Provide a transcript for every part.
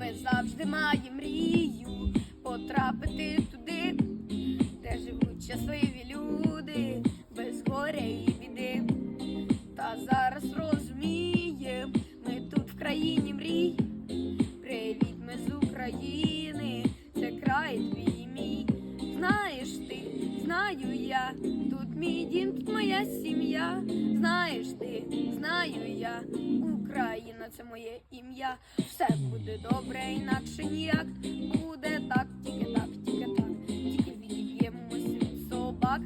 Ми завжди маємо мрію потрапити туди, де живуть щасливі люди, без горя і біди. Та зараз розумієм, ми тут в країні мрій. Привіт, ми з України, це край твій мій. Знаєш ти, знаю я, тут мій дім, тут моя сім'я. Україна це моє ім'я. Все буде добре, інакше ніяк. Буде так, тільки так, тільки так. Тільки відіб'ємо від собак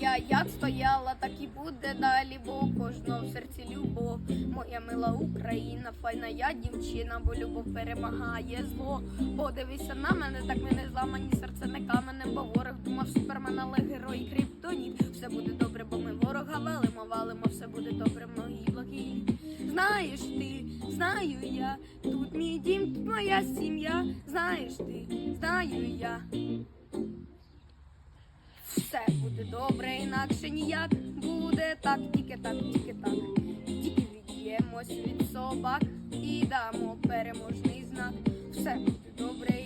Я, як стояла, так і буде далі, бо кожного в серці любов. Моя мила Україна, файна я дівчина, бо любов перемагає зло. Подивися на мене, так ми не зламані серце не каменем, бо ворог думав супермен, але герой криптоніт. Все буде добре, бо ми ворога валимо, валимо, все буде добре, мої благі. Знаєш ти, знаю я, тут мій дім, тут моя сім'я. Знаєш ти, знаю я. Все буде добре, інакше ніяк. Буде так, тільки так, тільки так. Тільки від'ємось від собак і дамо переможний знак. Все буде добре,